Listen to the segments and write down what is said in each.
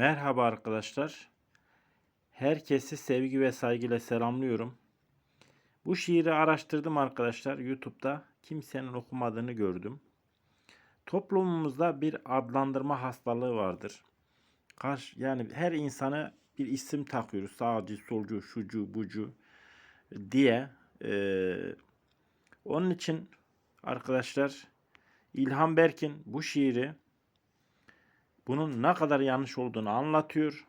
Merhaba arkadaşlar. Herkesi sevgi ve saygıyla selamlıyorum. Bu şiiri araştırdım arkadaşlar YouTube'da. Kimsenin okumadığını gördüm. Toplumumuzda bir adlandırma hastalığı vardır. Karşı, yani her insana bir isim takıyoruz. Sağcı, solcu, şucu, bucu diye. Ee, onun için arkadaşlar İlhan Berk'in bu şiiri bunun ne kadar yanlış olduğunu anlatıyor.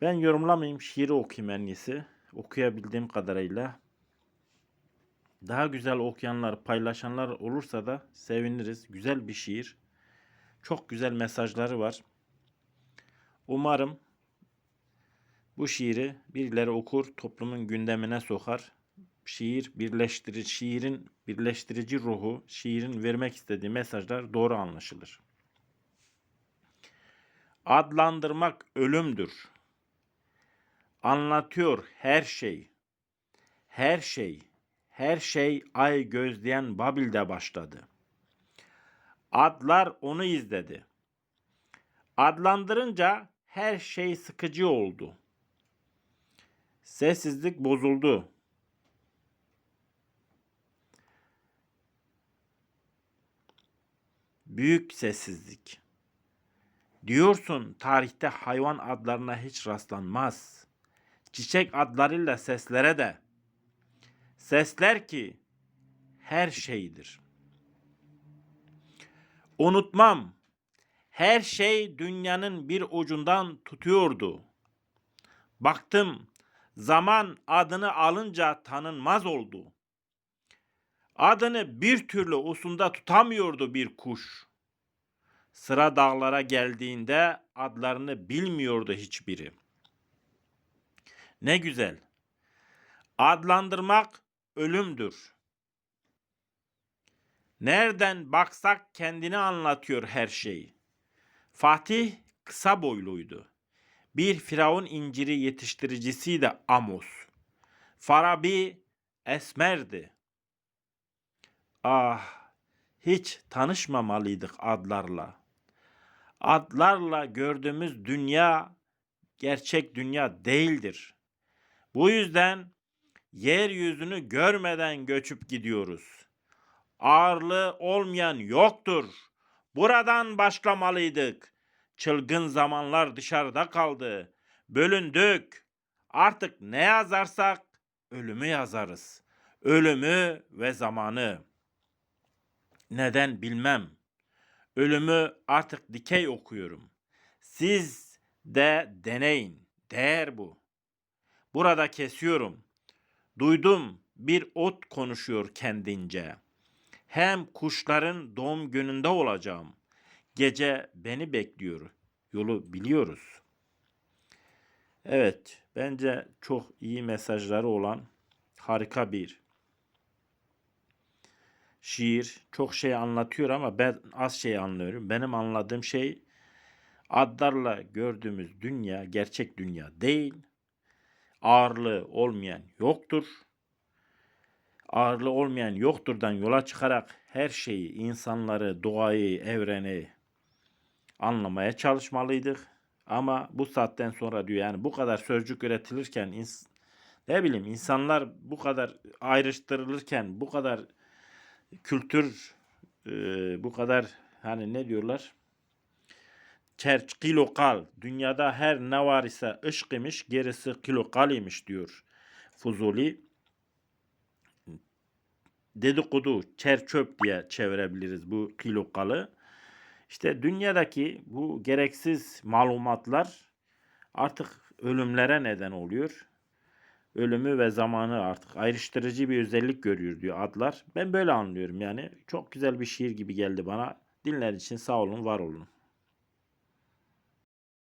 Ben yorumlamayayım, şiiri okuyayım en iyisi. Okuyabildiğim kadarıyla. Daha güzel okuyanlar, paylaşanlar olursa da seviniriz. Güzel bir şiir. Çok güzel mesajları var. Umarım bu şiiri birileri okur, toplumun gündemine sokar. Şiir birleştirici, şiirin birleştirici ruhu, şiirin vermek istediği mesajlar doğru anlaşılır. Adlandırmak ölümdür. Anlatıyor her şey. Her şey, her şey ay gözleyen Babil'de başladı. Adlar onu izledi. Adlandırınca her şey sıkıcı oldu. Sessizlik bozuldu. Büyük sessizlik. Diyorsun tarihte hayvan adlarına hiç rastlanmaz. Çiçek adlarıyla seslere de. Sesler ki her şeydir. Unutmam. Her şey dünyanın bir ucundan tutuyordu. Baktım zaman adını alınca tanınmaz oldu. Adını bir türlü usunda tutamıyordu bir kuş. Sıra dağlara geldiğinde adlarını bilmiyordu hiçbiri. Ne güzel. Adlandırmak ölümdür. Nereden baksak kendini anlatıyor her şey. Fatih kısa boyluydu. Bir firavun inciri yetiştiricisiydi Amos. Farabi esmerdi. Ah, hiç tanışmamalıydık adlarla. Adlarla gördüğümüz dünya gerçek dünya değildir. Bu yüzden yeryüzünü görmeden göçüp gidiyoruz. Ağırlığı olmayan yoktur. Buradan başlamalıydık. Çılgın zamanlar dışarıda kaldı. Bölündük. Artık ne yazarsak ölümü yazarız. Ölümü ve zamanı. Neden bilmem. Ölümü artık dikey okuyorum. Siz de deneyin. Değer bu. Burada kesiyorum. Duydum bir ot konuşuyor kendince. Hem kuşların doğum gününde olacağım. Gece beni bekliyor. Yolu biliyoruz. Evet, bence çok iyi mesajları olan harika bir şiir. Çok şey anlatıyor ama ben az şey anlıyorum. Benim anladığım şey adlarla gördüğümüz dünya gerçek dünya değil. Ağırlığı olmayan yoktur. Ağırlığı olmayan yokturdan yola çıkarak her şeyi, insanları, doğayı, evreni anlamaya çalışmalıydık. Ama bu saatten sonra diyor yani bu kadar sözcük üretilirken ne bileyim insanlar bu kadar ayrıştırılırken bu kadar kültür e, bu kadar hani ne diyorlar? Çerç kilokal. Dünyada her ne var ise ışk imiş, gerisi kilokal imiş diyor Fuzuli. Dedikodu, çerçöp diye çevirebiliriz bu kilokalı. İşte dünyadaki bu gereksiz malumatlar artık ölümlere neden oluyor. Ölümü ve zamanı artık ayrıştırıcı bir özellik görüyor diyor adlar. Ben böyle anlıyorum yani. Çok güzel bir şiir gibi geldi bana. Dinler için sağ olun, var olun.